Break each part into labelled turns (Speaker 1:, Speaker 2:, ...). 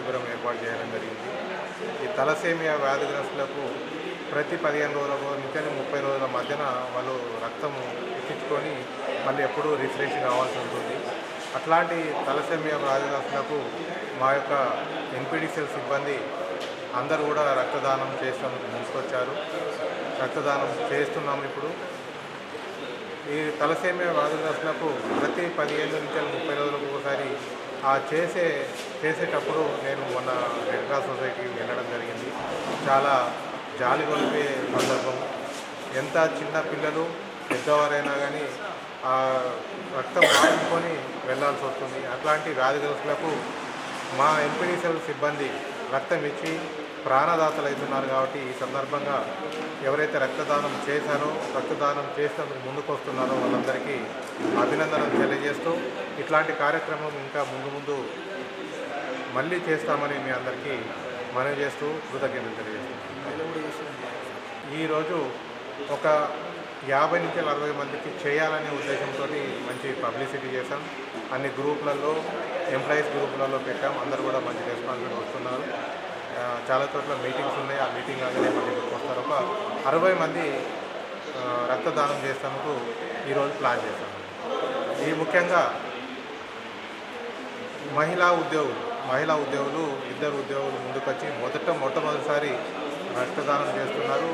Speaker 1: ఏర్పాటు చేయడం జరిగింది. ఈ తలసేమియా వ్యాధిగ్రస్తులకు ప్రతి పదిహేను రోజులకు నుంచి ముప్పై రోజుల మధ్యన వాళ్ళు రక్తం ఎక్కించుకొని మళ్ళీ ఎప్పుడూ రిఫ్రెష్ కావాల్సి ఉంటుంది. అట్లాంటి తలసేమియా వ్యాధిగ్రస్తులకు మా యొక్క ఎన్పిడిసిఎల్ సిబ్బంది అందరూ కూడా రక్తదానం చేసేందుకు ముందుకొచ్చారు. రక్తదానం చేస్తున్నాము ఇప్పుడు. ఈ తలసేమియా వ్యాధిగ్రస్తులకు ప్రతి పదిహేను నుంచి ముప్పై రోజులకు ఒకసారి ఆ చేసే చేసేటప్పుడు నేను మొన్న రెడ్ క్రాస్ సొసైటీకి వెళ్ళడం జరిగింది. చాలా జాలి కొలిపే సందర్భం. ఎంత చిన్న పిల్లలు పెద్దవారైనా కానీ ఆ రక్తం ఆడుకొని వెళ్ళాల్సి వస్తుంది. అట్లాంటి వ్యాధిగ్రస్తులకు మా ఎంపీడీసీఎల్ సిబ్బంది రక్తం ఇచ్చి ప్రాణదాతలు అవుతున్నారు కాబట్టి ఈ సందర్భంగా ఎవరైతే రక్తదానం చేశారో రక్తదానం చేసినందుకు ముందుకు వస్తున్నారో వాళ్ళందరికీ అభినందనలు తెలియజేస్తూ ఇట్లాంటి కార్యక్రమం ఇంకా ముందు ముందు మళ్ళీ చేస్తామని మీ అందరికీ మనవి చేస్తూ కృతజ్ఞతలు తెలియజేస్తున్నాం ఈరోజు ఒక యాభై నుంచి అరవై మందికి చేయాలనే ఉద్దేశంతో మంచి పబ్లిసిటీ చేశాం. అన్ని గ్రూపులలో ఎంప్లాయీస్ గ్రూపులలో పెట్టాం. అందరు కూడా మంచి రెస్పాన్సిబిలిటీ వస్తున్నారు. చాలా చోట్ల మీటింగ్స్ ఉన్నాయి. ఆ మీటింగ్ లాగానే మళ్ళీ వస్తారు. ఒక అరవై మంది రక్తదానం చేసేందుకు ఈరోజు ప్లాన్ చేశాం. ఈ ముఖ్యంగా మహిళా ఉద్యోగులు మహిళా ఉద్యోగులు ఇద్దరు ఉద్యోగులు ముందుకొచ్చి మొదట మొట్టమొదటిసారి రక్తదానం చేస్తున్నారు.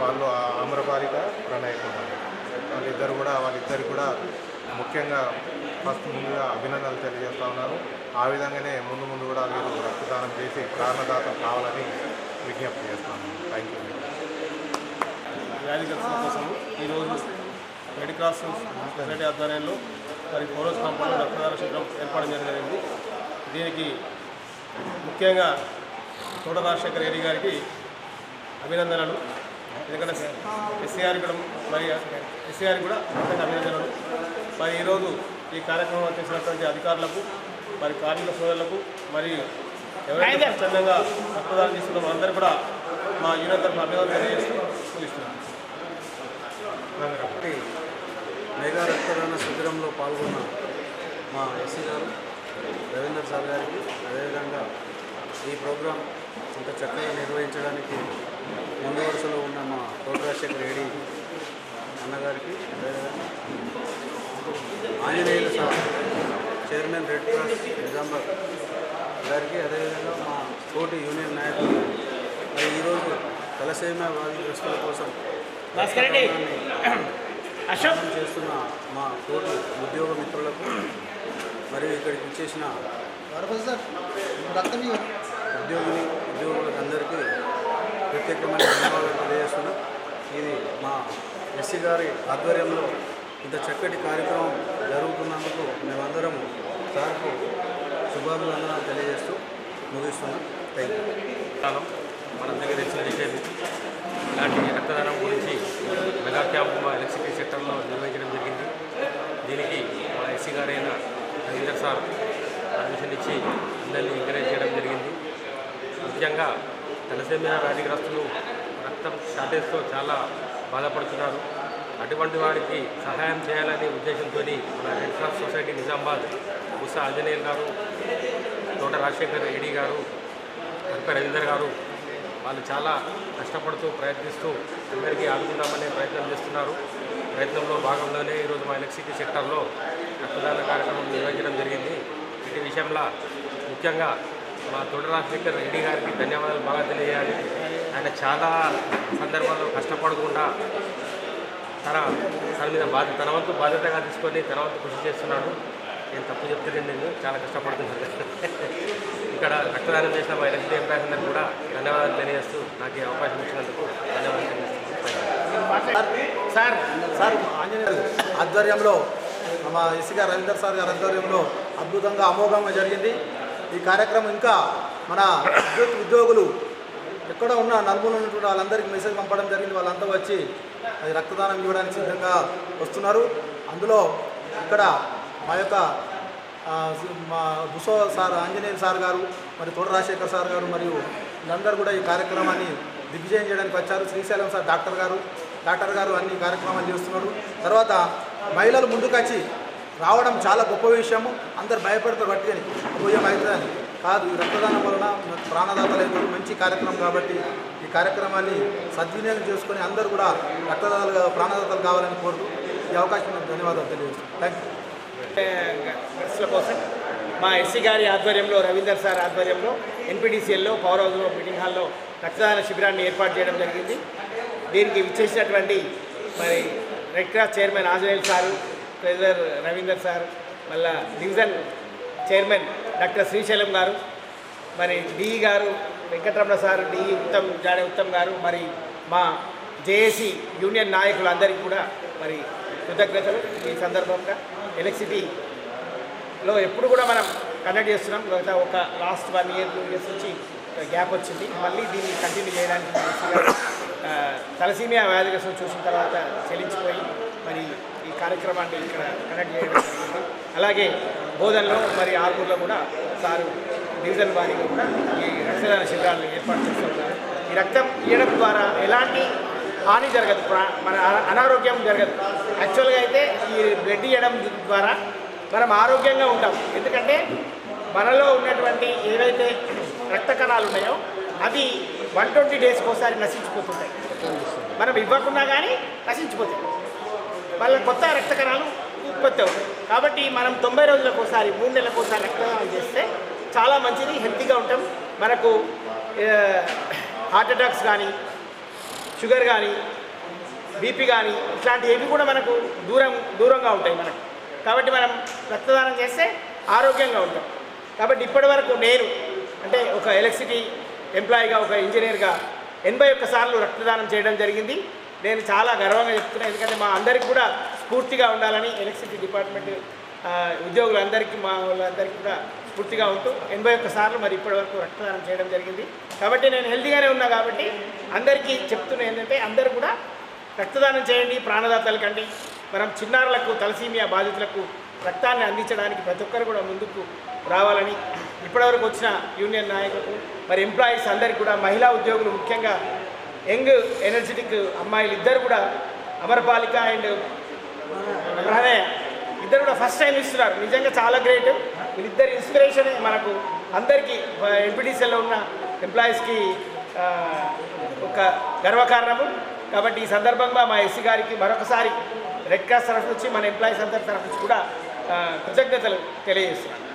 Speaker 1: వాళ్ళు ఆ ఆమ్రపాలిక ప్రణయ్ వాళ్ళిద్దరు కూడా వాళ్ళిద్దరు కూడా ముఖ్యంగా ఫస్ట్ ముందుగా అభినందనలు తెలియజేస్తా ఉన్నారు. ఆ విధంగానే ముందు ముందు కూడా వీరు రక్తదానం చేసి ప్రాణదాత కావాలని విజ్ఞప్తి చేస్తాను థ్యాంక్ యూ
Speaker 2: వ్యాధిగ్రస్తుల కోసం ఈరోజు రెడ్ క్రాస్ సొసైటీ ఆధ్వర్యంలో మరి ఫోరోస్ కాంపౌండ్లో రక్తదాన శిబిరం ఏర్పాటు జరిగింది. దీనికి ముఖ్యంగా తోట రాజశేఖర్ రెడ్డి గారికి అభినందనలు. ఎందుకంటే ఎస్సీఆర్ కూడా మరి ఎస్సీఆర్ కూడా అభినందనలు. మరి ఈరోజు ఈ కార్యక్రమం చేసినటువంటి అధికారులకు మరి కార్మిక సోదరులకు మరి ఎవరైతే స్వచ్ఛందంగా రక్తదానం చేస్తున్న వాళ్ళందరూ కూడా మా యూనియన్ తరఫున అభినందనలు తెలియజేస్తూ ముగిస్తున్నాను.
Speaker 3: కాబట్టి మెగా రక్తదాన శిబిరంలో పాల్గొన్న మా ఎస్సీ గారు రవీందర్ సార్ గారికి అదేవిధంగా ఈ ప్రోగ్రాం ఇంత చక్కగా నిర్వహించడానికి ముందు వరుసలో ఉన్న మా తోట రాజశేఖర్ రెడ్డి అన్నగారికి అదేవిధంగా ఆంజనేయుల sir chairman red cross Nizamabad గారికి అదేవిధంగా మా తోటి యూనియన్ నాయకులు మరి ఈరోజు తలసేమ వ్యాధిగ్రస్తుల కోసం అశోక్. చేస్తున్న మా తోటి ఉద్యోగ మిత్రులకు మరియు ఇక్కడికి వచ్చేసిన ఉద్యోగిని ఉద్యోగులకు అందరికీ ప్రత్యేకమైన ధన్యవాదాలు తెలియజేస్తున్నాం. ఇది మా ఎస్సీ గారి ఆధ్వర్యంలో ఇంత చక్కటి కార్యక్రమం జరుగుతున్నందుకు మేమందరం సార్కు శుభాభివందనాలు తెలియజేస్తూ ముగిస్తున్నాం. థ్యాంక్ యూ
Speaker 4: కాలం మన దగ్గర ఇచ్చిన విషయం ఇలాంటి రక్తదానం గురించి మెగా క్యాంపు మా ఎలక్ట్రిసిటీ సెక్టర్లో నిర్వహించడం జరిగింది. దీనికి మా ఎస్సీ గారైన రవీందర్ సార్ పర్మిషన్ ఇచ్చి అందరినీ ఎంకరేజ్ చేయడం జరిగింది. ముఖ్యంగా తలసేమియా వ్యాధిగ్రస్తులు రక్తం షార్టేజ్తో చాలా బాధపడుతున్నారు. అటువంటి వారికి సహాయం చేయాలనే ఉద్దేశంతో మన red cross society Nizamabad Usha Anjaneyulu గారు తోట రాజశేఖర్ రెడ్డి గారు కడప రవీందర్ గారు వాళ్ళు చాలా కష్టపడుతూ ప్రయత్నిస్తూ అందరికీ ఆదుకుందామనే ప్రయత్నం చేస్తున్నారు. ప్రయత్నంలో భాగంలోనే ఈరోజు మా ఎలక్ట్రిసిటీ సెక్టర్లో రక్తదాన కార్యక్రమం నిర్వహించడం జరిగింది. ఇటు విషయంలో ముఖ్యంగా మా తోట రాజశేఖర్ రెడ్డి గారికి ధన్యవాదాలు బాగా తెలియజేయాలి. ఆయన చాలా సందర్భాల్లో కష్టపడకుండా తన తన మీద బాధ్యత తన వంతు బాధ్యతగా తీసుకొని తన వంతు కృషి చేస్తున్నాడు. నేను తప్పు చెప్తున్నాను నేను చాలా కష్టపడుతున్నాను. ఇక్కడ రక్తదానం చేసిన మా ఎలక్ట్రీ ఎంప్లాయీస్ అందరూ కూడా ధన్యవాదాలు తెలియజేస్తూ నాకు ఈ అవకాశం ఇచ్చినందుకు ధన్యవాదాలు తెలియజేస్తున్నాను
Speaker 5: సార్ సార్ ఆంజనేయులు ఆధ్వర్యంలో మా ఎస్సీగా రవీందర్ సార్ గారి ఆధ్వర్యంలో అద్భుతంగా అమోఘంగా జరిగింది. ఈ కార్యక్రమం ఇంకా మన విద్యుత్ ఉద్యోగులు ఎక్కడ ఉన్న నలుగురు ఉన్నటువంటి వాళ్ళందరికీ మెసేజ్ పంపడం జరిగింది. వాళ్ళంతా వచ్చి అది రక్తదానం ఇవ్వడానికి సిద్ధంగా వస్తున్నారు. అందులో ఇక్కడ మా యొక్క మా బుసో సార్ ఆంజనేయ సార్ గారు మరి తోట రాజశేఖర్ సార్ గారు మరియు వీళ్ళందరూ కూడా ఈ కార్యక్రమాన్ని దిగ్విజయం చేయడానికి వచ్చారు. శ్రీశైలం సార్ డాక్టర్ గారు డాక్టర్ గారు అన్ని కార్యక్రమాలు చేస్తున్నారు. తర్వాత మహిళలు ముందుకొచ్చి రావడం చాలా గొప్ప విషయము. అందరు భయపడతారు పట్టుకొని భుజం అవుతుందని కాదు ఈ రక్తదానం వలన ప్రాణదాతలైన మంచి కార్యక్రమం కాబట్టి ఈ కార్యక్రమాన్ని సద్వినియోగం చేసుకొని అందరూ కూడా రక్తదాతలు ప్రాణదాతలు కావాలని కోరుతూ ఈ అవకాశం ధన్యవాదాలు తెలియజేస్తాను థ్యాంక్ యూ
Speaker 6: కోసం మా ఎస్సీ గారి ఆధ్వర్యంలో రవీందర్ సార్ ఆధ్వర్యంలో ఎన్పిడిసిఎల్లో పవర్ హౌస్లో మీటింగ్ హాల్లో రక్తదాన శిబిరాన్ని ఏర్పాటు చేయడం జరిగింది. దీనికి విచ్చేసినటువంటి మరి red cross chairman Anjaneyulu sir treasurer Ravinder sir మళ్ళా డివిజన్ చైర్మన్ డాక్టర్ శ్రీశైలం గారు మరి డిఈ గారు వెంకటరమణ సార్ డిఈ ఉత్తమ్ జాడే ఉత్తమ్ గారు మరి మా జేఏసీ యూనియన్ నాయకులందరికీ కూడా మరి కృతజ్ఞతలు ఈ సందర్భంగా. ఎలక్ట్రిసిటీలో ఎప్పుడు కూడా మనం కండక్ట్ చేస్తున్నాం. గత ఒక last one year two years నుంచి గ్యాప్ వచ్చింది. మళ్ళీ దీన్ని కంటిన్యూ చేయడానికి తలసీమియా వ్యాధి కోసం ఆ, చూసిన తర్వాత చెల్లించిపోయి మరి ఈ కార్యక్రమాన్ని ఇక్కడ కండక్ట్ చేయడం జరిగింది అలాగే బోధనలో మరి ఆర్మూర్లో కూడా సారు డివిజన్ వారీగా కూడా ఈ రక్తదాన శిబిరాలను ఏర్పాటు చేస్తున్నారు ఈ రక్తం ఇవ్వడం ద్వారా ఎలాంటి హాని జరగదు. మన అనారోగ్యం జరగదు. యాక్చువల్గా అయితే ఈ బ్లడ్ ఇవ్వడం ద్వారా మనం ఆరోగ్యంగా ఉంటాం. ఎందుకంటే మనలో ఉన్నటువంటి ఏవైతే రక్త కణాలు ఉన్నాయో అవి వన్ ట్వంటీ డేస్కి ఒకసారి నశించిపోతుంటాయి. మనం ఇవ్వకుండా కానీ నశించిపోతాయి. మళ్ళీ కొత్త రక్త కణాలు ఉత్పత్తి అవుతాయి కాబట్టి మనం తొంభై రోజులకు ఒకసారి మూడు నెలలకు ఒకసారి రక్తదానం చేస్తే చాలా మంచిది హెల్తీగా ఉంటాం. మనకు హార్ట్ అటాక్స్ కానీ షుగర్ కానీ బీపీ కానీ ఇట్లాంటివి ఏవి కూడా మనకు దూరం దూరంగా ఉంటాయి మనకు. కాబట్టి మనం రక్తదానం చేస్తే ఆరోగ్యంగా ఉంటాం. కాబట్టి ఇప్పటి వరకు నేను అంటే ఒక ఎలక్ట్రిసిటీ ఎంప్లాయీగా ఒక ఇంజనీర్గా ఎనభై ఒక్క సార్లు రక్తదానం చేయడం జరిగింది. నేను చాలా గర్వంగా చెప్తున్నాను ఎందుకంటే మా అందరికీ కూడా స్ఫూర్తిగా ఉండాలని ఎలక్ట్రిసిటీ డిపార్ట్మెంట్ ఉద్యోగులందరికీ మా వాళ్ళందరికీ కూడా స్ఫూర్తిగా ఉంటూ ఎనభై ఒక్క సార్లు మరి ఇప్పటివరకు రక్తదానం చేయడం జరిగింది. కాబట్టి నేను హెల్తీగానే ఉన్నా కాబట్టి అందరికీ చెప్తున్నా ఏంటంటే అందరూ కూడా రక్తదానం చేయండి ప్రాణదాతల కండి. మనం చిన్నారులకు తలసీమియా బాధితులకు రక్తాన్ని అందించడానికి ప్రతి ఒక్కరు కూడా ముందుకు రావాలని ఇప్పటివరకు వచ్చిన యూనియన్ నాయకులకు మరి ఎంప్లాయీస్ అందరికీ కూడా మహిళా ఉద్యోగులు ముఖ్యంగా యంగ్ ఎనర్జెటిక్ అమ్మాయిలు ఇద్దరు కూడా అమరపాలిక అండ్ ప్రణయ ఇద్దరు కూడా ఫస్ట్ టైం ఇస్తున్నారు. నిజంగా చాలా గ్రేట్ వీళ్ళిద్దరు ఇన్స్పిరేషన్ మనకు. అందరికీ ఎంపీటీసీలో ఉన్న ఎంప్లాయీస్కి ఒక గర్వకారణము. కాబట్టి ఈ సందర్భంగా మా ఎస్సీ గారికి మరొకసారి రెడ్ క్రాస్ తరఫు నుంచి మన ఎంప్లాయీస్ అందరి తరఫు నుంచి కూడా కృతజ్ఞతలు తెలియజేస్తున్నాను.